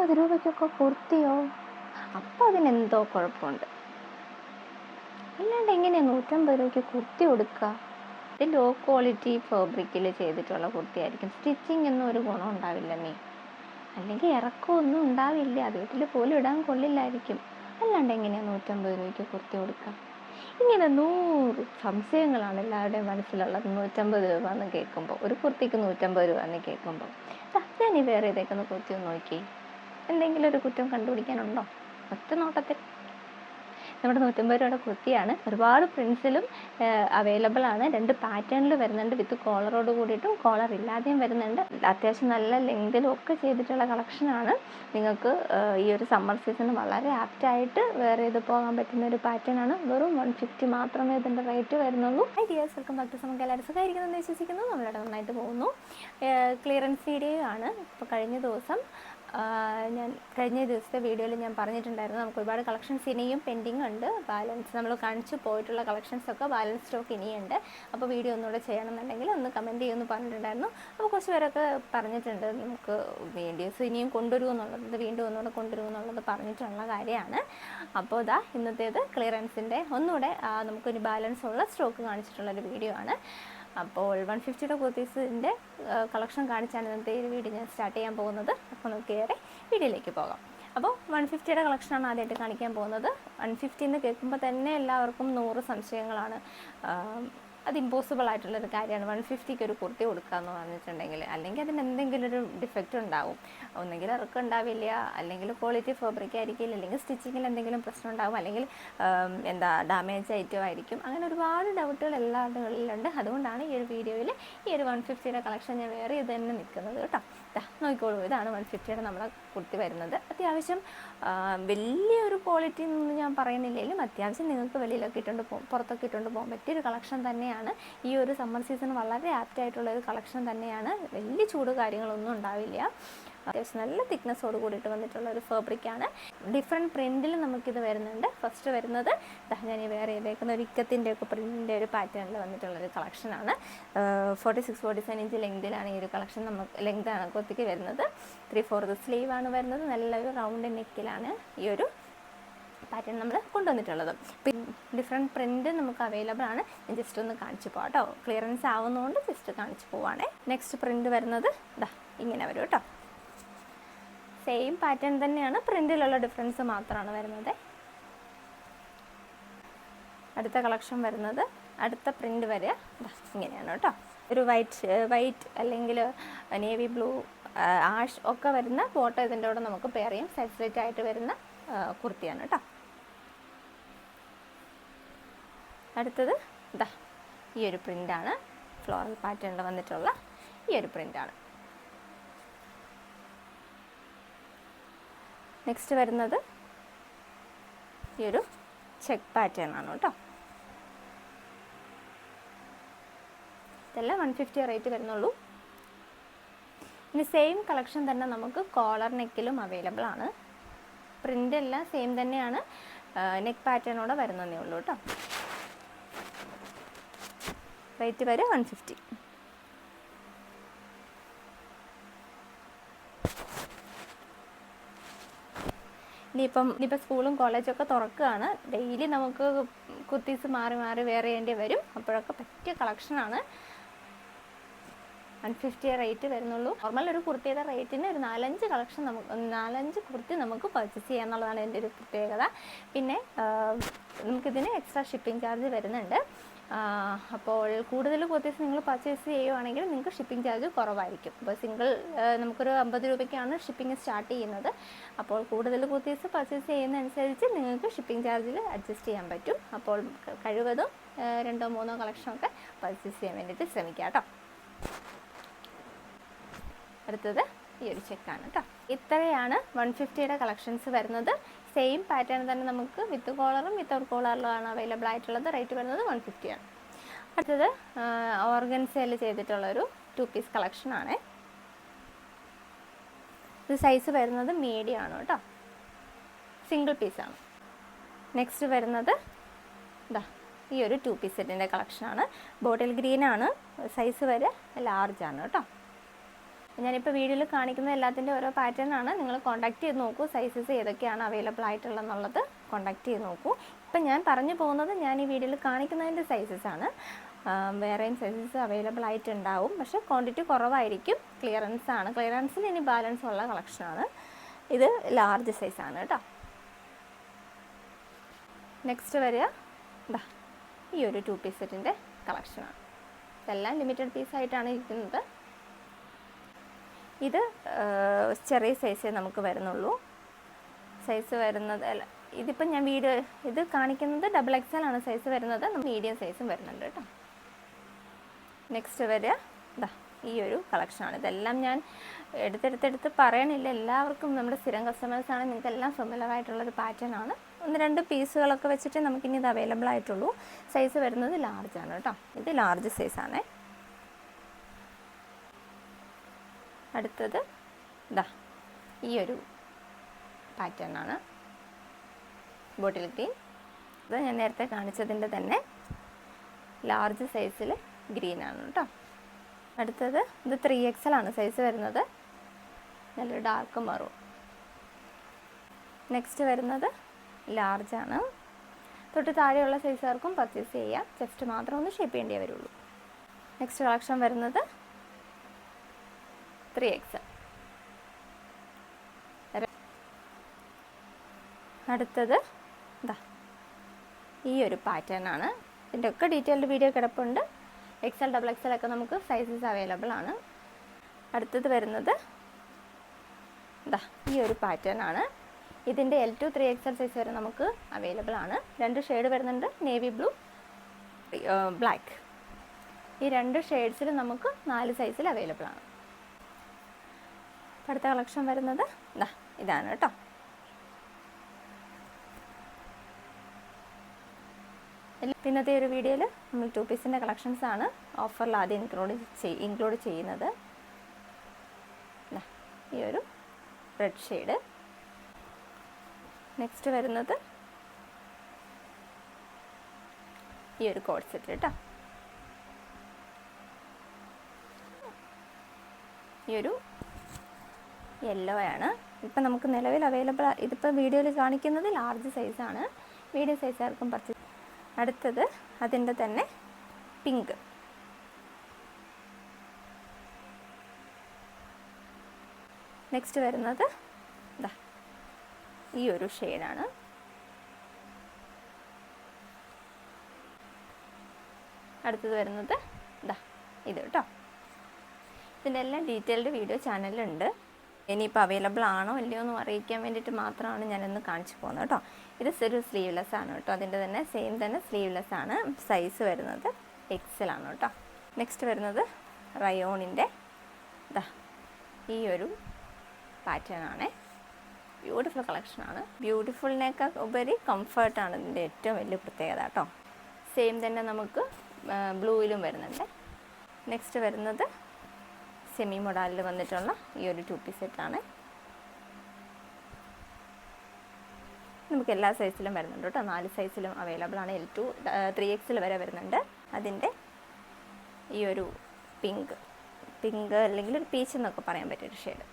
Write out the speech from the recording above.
നൂറ്റമ്പത് രൂപയ്ക്കൊക്കെ കുർത്തിയോ? അപ്പോൾ അതിനെന്തോ കുഴപ്പമുണ്ട്. അല്ലാണ്ട് എങ്ങനെയാണ് നൂറ്റമ്പത് രൂപയ്ക്ക് കുർത്തി കൊടുക്കുക ഇത് ലോ ക്വാളിറ്റി ഫാബ്രിക്കിൽ ചെയ്തിട്ടുള്ള കുർത്തിയായിരിക്കും. സ്റ്റിച്ചിങ് ഒന്നും ഒരു ഗുണം ഉണ്ടാവില്ല നീ. അല്ലെങ്കിൽ ഇറക്കമൊന്നും ഉണ്ടാവില്ല. വീട്ടിൽ പോലും ഇടാൻ കൊള്ളില്ലായിരിക്കും. അല്ലാണ്ട് എങ്ങനെയാണ് നൂറ്റമ്പത് രൂപയ്ക്ക് കുർത്തി കൊടുക്കുക ഇങ്ങനെ നൂറ് സംശയങ്ങളാണ് എല്ലാവരുടെയും മനസ്സിലുള്ളത്. നൂറ്റമ്പത് രൂപ എന്ന് കേൾക്കുമ്പോൾ ഒരു കുർത്തിക്ക് നൂറ്റമ്പത് രൂപ എന്ന് കേൾക്കുമ്പോൾ ഞാൻ ഈ വേറെ ഇതേക്കുന്ന കുർത്തി ഒന്ന് നോക്കി എന്തെങ്കിലും ഒരു കുറ്റം കണ്ടുപിടിക്കാനുണ്ടോ? ഒറ്റ നോട്ടത്തിൽ നമ്മുടെ നൂറ്റമ്പത് രൂപയുടെ കുർത്തിയാണ്. ഒരുപാട് പ്രിൻസിലും അവൈലബിൾ ആണ്. രണ്ട് പാറ്റേണിൽ വരുന്നുണ്ട് വിത്ത് കോളറോട് കൂടിയിട്ടും. കോളർ ഇല്ലാതെയും വരുന്നുണ്ട്. അത്യാവശ്യം നല്ല ലെങ്തിലും ഒക്കെ ചെയ്തിട്ടുള്ള കളക്ഷനാണ് നിങ്ങൾക്ക് ഈ ഒരു സമ്മർ സീസണിൽ വളരെ ആപ്റ്റായിട്ട് വേറെ ഇത് പോകാൻ പറ്റുന്ന ഒരു പാറ്റേൺ ആണ്. വെറും വൺ ഫിഫ്റ്റി മാത്രമേ ഇതിന്റെ റേറ്റ് വരുന്നുള്ളൂ. Hi dears welcome back to നമുക്ക് എല്ലാവരും സുഖമായിരിക്കുന്നെന്ന് വിശ്വസിക്കുന്നു. നമ്മളിവിടെ നന്നായിട്ട് പോകുന്നു. ക്ലിയറൻസ് വീഡിയോ ആണ്. ഇപ്പോൾ കഴിഞ്ഞ ദിവസം ഞാൻ കഴിഞ്ഞ ദിവസത്തെ വീഡിയോയിൽ ഞാൻ പറഞ്ഞിട്ടുണ്ടായിരുന്നു നമുക്ക് ഒരുപാട് കളക്ഷൻസ് ഇനിയും പെൻഡിങ് ഉണ്ട് ബാലൻസ് നമ്മൾ കാണിച്ചു പോയിട്ടുള്ള കളക്ഷൻസ് ഒക്കെ ബാലൻസ് സ്റ്റോക്ക് ഇനിയുണ്ട്. അപ്പോൾ വീഡിയോ ഒന്നുകൂടെ ചെയ്യണമെന്നുണ്ടെങ്കിൽ ഒന്ന് കമന്റ് ചെയ്യുമെന്ന് പറഞ്ഞിട്ടുണ്ടായിരുന്നു. അപ്പോൾ കുറച്ച് പേരൊക്കെ പറഞ്ഞിട്ടുണ്ട് നമുക്ക് വീഡിയോസ് ഇനിയും കൊണ്ടുവരുമോ എന്നുള്ളത് വീണ്ടും ഒന്നുകൂടെ കൊണ്ടുവരുമോ എന്നുള്ളത് പറഞ്ഞിട്ടുള്ള കാര്യമാണ്. അപ്പോൾ ഇതാ ഇന്നത്തേത് ക്ലിയറൻസിന്റെ ഒന്നുകൂടെ നമുക്കൊരു ബാലൻസ് ഉള്ള സ്റ്റോക്ക് കാണിച്ചിട്ടുള്ളൊരു വീഡിയോ ആണ്. അപ്പോൾ വൺ ഫിഫ്റ്റിയുടെ കുർത്തീസിന്റെ കളക്ഷൻ കാണിച്ചാണ് ഇന്നത്തെ ഈ വീഡിയോ ഞാൻ സ്റ്റാർട്ട് ചെയ്യാൻ പോകുന്നത്. അപ്പോൾ നമുക്ക് ഏറെ വീഡിയോയിലേക്ക് പോകാം. അപ്പോൾ വൺ ഫിഫ്റ്റിയുടെ കളക്ഷനാണ് ആദ്യമായിട്ട് കാണിക്കാൻ പോകുന്നത്. വൺ ഫിഫ്റ്റി എന്ന് കേൾക്കുമ്പോൾ തന്നെ എല്ലാവർക്കും നൂറ് സംശയങ്ങളാണ്. അത് ഇമ്പോസിബിൾ ആയിട്ടുള്ളൊരു കാര്യമാണ്. വൺ ഫിഫ്റ്റിക്ക് ഒരു കുർത്തി കൊടുക്കുക എന്ന് പറഞ്ഞിട്ടുണ്ടെങ്കിൽ അല്ലെങ്കിൽ അതിന് എന്തെങ്കിലും ഒരു ഡിഫക്റ്റ് ഉണ്ടാവും. ഒന്നെങ്കിൽ ഇറക്കം ഉണ്ടാവില്ല അല്ലെങ്കിൽ ക്വാളിറ്റി ഫാബ്രിക് ആയിരിക്കില്ല അല്ലെങ്കിൽ സ്റ്റിച്ചിങ്ങിൽ എന്തെങ്കിലും പ്രശ്നം ഉണ്ടാവും അല്ലെങ്കിൽ എന്താ ഡാമേജ് ഐറ്റം ആയിരിക്കും. അങ്ങനെ ഒരുപാട് ഡൗട്ടുകൾ എല്ലാ ആളുകളിലുണ്ട്. അതുകൊണ്ടാണ് ഈ ഒരു വീഡിയോയിൽ ഈ ഒരു വൺ ഫിഫ്റ്റിയുടെ കളക്ഷൻ ഞാൻ വേറെ ഇത് തന്നെ നിൽക്കുന്നത് കേട്ടോ. നോക്കിക്കോളൂ. ഇതാണ് വൺ ഫിഫ്റ്റിയുടെ നമ്മളെ കുർത്തി വരുന്നത്. അത്യാവശ്യം വലിയ വലിയൊരു ക്വാളിറ്റി എന്നൊന്നും ഞാൻ പറയുന്നില്ലെങ്കിലും അത്യാവശ്യം നിങ്ങൾക്ക് വെളിയിലൊക്കെ ഇട്ടുകൊണ്ട് പുറത്തൊക്കെ ഇട്ടുകൊണ്ട് പോകാൻ പറ്റിയൊരു കളക്ഷൻ തന്നെയാണ്. ഈ ഒരു സമ്മർ സീസൺ വളരെ ആപ്റ്റ് ആയിട്ടുള്ള ഒരു കളക്ഷൻ തന്നെയാണ്. വലിയ ചൂട് കാര്യങ്ങളൊന്നും ഉണ്ടാവില്ല. അത്യാവശ്യം നല്ല തിക്നെസ്സോട് കൂടിയിട്ട് വന്നിട്ടുള്ള ഒരു ഫാബ്രിക്കാണ് ഡിഫറെന്റ് പ്രിന്റിൽ നമുക്കിത് വരുന്നുണ്ട്. ഫസ്റ്റ് വരുന്നത് ഞാൻ ഈ വേറെ ചെയ്തേക്കുന്ന ഒരു ഇക്കത്തിന്റെ ഒക്കെ പ്രിന്റിന്റെ ഒരു പാറ്റേണിൽ വന്നിട്ടുള്ള ഒരു കളക്ഷനാണ് forty six forty seven inch ലെങ്തിലാണ് ഈ ഒരു കളക്ഷൻ നമുക്ക് ലെങ്താണ് കൊത്തിക്ക് വരുന്നത്. ത്രീ ഫോർത്ത് സ്ലീവ് ആണ് വരുന്നത്. നല്ലൊരു റൗണ്ട് നെക്കിലാണ് ഈ ഒരു പാറ്റേൺ നമ്മൾ കൊണ്ടുവന്നിട്ടുള്ളത്. ഡിഫറെന്റ് പ്രിന്റ് നമുക്ക് അവൈലബിൾ ആണ്. ഞാൻ ജസ്റ്റ് ഒന്ന് കാണിച്ചു പോകാം കേട്ടോ ക്ലിയറൻസ് ആവുന്നതുകൊണ്ട് ജസ്റ്റ് കാണിച്ചു പോവാണേ. നെക്സ്റ്റ് പ്രിന്റ് വരുന്നത് ഇതാ ഇങ്ങനെ വരും കേട്ടോ സെയിം പാറ്റേൺ തന്നെയാണ് പ്രിന്റിലുള്ള ഡിഫറൻസ് മാത്രമാണ് വരുന്നത്. അടുത്ത കളക്ഷൻ വരുന്നത് അടുത്ത പ്രിന്റ് വരെ ഇങ്ങനെയാണ് കേട്ടോ ഒരു വൈറ്റ് വൈറ്റ് അല്ലെങ്കിൽ നേവി ബ്ലൂ ആഷ് ഒക്കെ വരുന്ന ഫോട്ടോ ഇതിന്റെ കൂടെ നമുക്ക് പെയർ ചെയ്യാം. സെറ്റ് ആയിട്ട് വരുന്ന കുർത്തിയാണ് കേട്ടോ അടുത്തത് ഇതാ ഈ ഒരു പ്രിന്റാണ് ഫ്ലോറൽ പാറ്റേണിൽ വന്നിട്ടുള്ള ഈ ഒരു പ്രിന്റാണ് നെക്സ്റ്റ് വരുന്നത് ഈ ഒരു ചെക്ക് പാറ്റേൺ ആണ് കേട്ടോ. ഇതെല്ലാം വൺ ഫിഫ്റ്റി റേറ്റ് വരുന്നുള്ളൂ. ഇനി സെയിം കളക്ഷൻ തന്നെ നമുക്ക് കോളർ നെക്കിലും അവൈലബിൾ ആണ്. പ്രിന്റ് എല്ലാം സെയിം തന്നെയാണ്. നെക്ക് പാറ്റേണോടെ വരുന്നതേ ഉള്ളൂ കേട്ടോ. റേറ്റ് വരെ വൺ ഫിഫ്റ്റി. ഇനിയിപ്പം ഇനിയിപ്പോൾ സ്കൂളും ഒക്കെ തുറക്കുകയാണ്. ഡെയിലി നമുക്ക് കുർത്തീസ് മാറി മാറി വേറെ ചെയ്യേണ്ടി വരും. അപ്പോഴൊക്കെ പറ്റിയ കളക്ഷനാണ് വൺ ഫിഫ്റ്റി റേറ്റ് വരുന്നുള്ളൂ. നോർമൽ ഒരു കുർത്തിയുടെ റേറ്റിന് ഒരു നാലഞ്ച് കളക്ഷൻ നമുക്ക് നാലഞ്ച് കുർത്തി നമുക്ക് പർച്ചേസ് ചെയ്യാന്നുള്ളതാണ് എന്റെ ഒരു പ്രത്യേകത. പിന്നെ നമുക്കിതിന് എക്സ്ട്രാ ഷിപ്പിംഗ് ചാർജ് വരുന്നുണ്ട്. അപ്പോൾ കൂടുതൽ കുർത്തീസ് നിങ്ങൾ പർച്ചേസ് ചെയ്യുവാണെങ്കിൽ നിങ്ങൾക്ക് ഷിപ്പിംഗ് ചാർജ് കുറവായിരിക്കും. അപ്പോൾ സിംഗിൾ നമുക്കൊരു അമ്പത് രൂപയ്ക്കാണ് ഷിപ്പിംഗ് സ്റ്റാർട്ട് ചെയ്യുന്നത്. അപ്പോൾ കൂടുതൽ കുർത്തീസ് പർച്ചേസ് ചെയ്യുന്നതനുസരിച്ച് നിങ്ങൾക്ക് ഷിപ്പിംഗ് ചാർജിൽ അഡ്ജസ്റ്റ് ചെയ്യാൻ പറ്റും. അപ്പോൾ കഴിവതും രണ്ടോ മൂന്നോ കളക്ഷനൊക്കെ പർച്ചേസ് ചെയ്യാൻ വേണ്ടിയിട്ട് ശ്രമിക്കാം കേട്ടോ. അടുത്തത് ഈ ഒരു ചെക്കാണ് കേട്ടോ. ഇത്രയാണ് വൺ ഫിഫ്റ്റിയുടെ കളക്ഷൻസ് വരുന്നത്. സെയിം പാറ്റേൺ തന്നെ നമുക്ക് വിത്ത് കോളറും വിത്തൗട്ട് കോളറിലുമാണ് അവൈലബിൾ ആയിട്ടുള്ളത്. റേറ്റ് വരുന്നത് വൺ ഫിഫ്റ്റിയാണ് അടുത്തത് ഓർഗൻസയിൽ ചെയ്തിട്ടുള്ളൊരു ടു പീസ് കളക്ഷൻ ആണ്. ഇത് സൈസ് വരുന്നത് മീഡിയം ആണ് കേട്ടോ സിംഗിൾ പീസാണ് നെക്സ്റ്റ് വരുന്നത് ഇതാ ഈ ഒരു ടു പീസ് സെറ്റിന്റെ കളക്ഷനാണ് ബോട്ടിൽ ഗ്രീൻ ആണ്. സൈസ് വരെ ലാർജ് ആണ് കേട്ടോ ഞാനിപ്പോൾ വീഡിയോയിൽ കാണിക്കുന്ന എല്ലാത്തിന്റെ ഓരോ പാറ്റേൺ ആണ്. നിങ്ങൾ കോൺടാക്ട് ചെയ്ത് നോക്കൂ. സൈസസ് ഏതൊക്കെയാണ് അവൈലബിൾ ആയിട്ടുള്ളതെന്നുള്ളത് കോൺടാക്ട് ചെയ്ത് നോക്കൂ. ഇപ്പം ഞാൻ പറഞ്ഞു പോകുന്നത് ഞാൻ ഈ വീഡിയോയിൽ കാണിക്കുന്നതിന്റെ സൈസസ് ആണ്. വേറെയും സൈസസ് അവൈലബിൾ ആയിട്ടുണ്ടാവും. പക്ഷേ ക്വാണ്ടിറ്റി കുറവായിരിക്കും. ക്ലിയറൻസ് ആണ്. ക്ലിയറൻസിൽ ഇനി ബാലൻസ് ഉള്ള കളക്ഷനാണ് ഇത് ലാർജ് സൈസാണ് കേട്ടോ. നെക്സ്റ്റ് വരിക. ഇതാ ഈ ഒരു ടു പീസ് സെറ്റിന്റെ കളക്ഷനാണ് ഇതെല്ലാം ലിമിറ്റഡ് പീസായിട്ടാണ് ഇരിക്കുന്നത്. ഇത് ചെറിയ സൈസേ നമുക്ക് വരുന്നുള്ളൂ. സൈസ് വരുന്നത് അല്ല ഇതിപ്പം ഞാൻ വീഡിയോ ഇത് കാണിക്കുന്നത് ഡബിൾ എക്സൽ ആണ് സൈസ് വരുന്നത്. മീഡിയം സൈസും വരുന്നുണ്ട് കേട്ടോ. നെക്സ്റ്റ് വരിക. ഇതാ ഈ ഒരു കളക്ഷനാണ് ഇതെല്ലാം ഞാൻ എടുത്തെടുത്തെടുത്ത് പറയണില്ല. എല്ലാവർക്കും നമ്മുടെ സ്ഥിരം കസ്റ്റമേഴ്സാണ് നിങ്ങൾക്കെല്ലാം ഫെമിലർ പാറ്റേൺ ആണ്. ഒന്ന് രണ്ട് പീസുകളൊക്കെ വെച്ചിട്ട് നമുക്കിനി ഇത് അവൈലബിൾ ആയിട്ടുള്ളൂ. സൈസ് വരുന്നത് ലാർജ് ആണ് കേട്ടോ. ഇത് ലാർജ് സൈസാണേ അടുത്തത് ഇതാ ഈ ഒരു പാറ്റേൺ ആണ്. ബോട്ടിൽ ഗ്രീൻ ഇത് ഞാൻ നേരത്തെ കാണിച്ചതിന്റെ തന്നെ ലാർജ് സൈസിൽ ഗ്രീൻ ആണ് കേട്ടോ അടുത്തത് ഇത് ത്രീ എക്സൽ ആണ് സൈസ് വരുന്നത്. നല്ല ഡാർക്ക് മറൂൺ നെക്സ്റ്റ് വരുന്നത് ലാർജ് ആണ്. തൊട്ട് താഴെയുള്ള സൈസുകാർക്കും പർച്ചേസ് ചെയ്യാം. ചെസ്റ്റ് മാത്രം ഒന്ന് ഷേപ്പ് ചെയ്യേണ്ടേ വരുള്ളൂ. നെക്സ്റ്റ് കളക്ഷൻ വരുന്നത് ത്രീ എക്സ്. അടുത്തത് ഇതാ ഈ ഒരു പാറ്റേൺ ആണ്. ഇതിന്റെ ഒക്കെ ഡീറ്റെയിൽഡ് വീഡിയോ കിടപ്പുണ്ട്. എക്സൽ ഡബിൾ എക്സൽ ഒക്കെ നമുക്ക് സൈസസ് അവൈലബിൾ ആണ്. അടുത്തത് വരുന്നത് ഇതാ ഈ ഒരു പാറ്റേൺ ആണ്. ഇതിന്റെ L two three XL size വരെ നമുക്ക് അവൈലബിൾ ആണ്. രണ്ട് ഷെയ്ഡ് വരുന്നുണ്ട്. നേവി ബ്ലൂ ബ്ലാക്ക് ഈ രണ്ട് ഷെയ്ഡ്സിൽ നമുക്ക് നാല് സൈസിൽ അവൈലബിൾ ആണ്. അടുത്ത കളക്ഷൻ വരുന്നത് ഇതാ ഇതാണ് കേട്ടോ. ഇന്നത്തെ ഒരു വീഡിയോയിൽ നമ്മൾ ടു പീസിന്റെ കളക്ഷൻസ് ആണ് ഓഫറിൽ ആദ്യം ഇൻക്ലൂഡ് ഇൻക്ലൂഡ് ചെയ്യുന്നത്. ഈ ഒരു റെഡ് ഷെയ്ഡ് നെക്സ്റ്റ് വരുന്നത് ഈ ഒരു കോഡ് സെറ്റ് കേട്ടോ ഈ ഒരു യെല്ലോ ആണ്. ഇപ്പം നമുക്ക് നിലവിൽ അവൈലബിൾ ഇതിപ്പോൾ വീഡിയോയിൽ കാണിക്കുന്നത് ലാർജ് സൈസാണ് മീഡിയം സൈസുകാർക്കും പർച്ചേസ് അടുത്തത് അതിന്റെ തന്നെ പിങ്ക് നെക്സ്റ്റ് വരുന്നത് ഇതാ ഈ ഒരു ഷെയ്ഡാണ് അടുത്തത് വരുന്നത് ഇതാ ഇത് കേട്ടോ. ഇതിന്റെ എല്ലാം ഡീറ്റെയിൽഡ് വീഡിയോ ചാനലിലുണ്ട് ഇനിയിപ്പോൾ അവൈലബിൾ ആണോ അല്ലയോ എന്ന് അറിയിക്കാൻ വേണ്ടിയിട്ട് മാത്രമാണ് ഞാനൊന്ന് കാണിച്ചു പോകുന്നത് കേട്ടോ. ഇത് ഒരു സ്ലീവ്ലെസ് ആണ് കേട്ടോ. അതിന്റെ തന്നെ സെയിം തന്നെ സ്ലീവ്ലെസ് ആണ്. സൈസ് വരുന്നത് എക്സൽ ആണ് കേട്ടോ. നെക്സ്റ്റ് വരുന്നത് റയോണിന്റെ ഇതാ ഈ ഒരു പാറ്റേൺ ആണ്. ബ്യൂട്ടിഫുൾ കളക്ഷനാണ് ബ്യൂട്ടിഫുളിനേക്കാൾ ഉപരി കംഫർട്ടാണ് ഇതിന്റെ ഏറ്റവും വലിയ പ്രത്യേകത കേട്ടോ. സെയിം തന്നെ നമുക്ക് ബ്ലൂയിലും വരുന്നുണ്ട്. നെക്സ്റ്റ് വരുന്നത് സെമി മൊഡാലിൽ വന്നിട്ടുള്ള ഈ ഒരു ടു പീസ് സെറ്റാണ് നമുക്ക് എല്ലാ സൈസിലും വരുന്നുണ്ട് കേട്ടോ. നാല് സൈസിലും അവൈലബിൾ ആണ്. എൽ ടു ത്രീ എക്സിൽ വരെ വരുന്നുണ്ട്. അതിന്റെ ഈ ഒരു പിങ്ക് പിങ്ക് അല്ലെങ്കിൽ ഒരു പീച്ച് എന്നൊക്കെ പറയാൻ പറ്റിയൊരു ഷെയ്ഡ്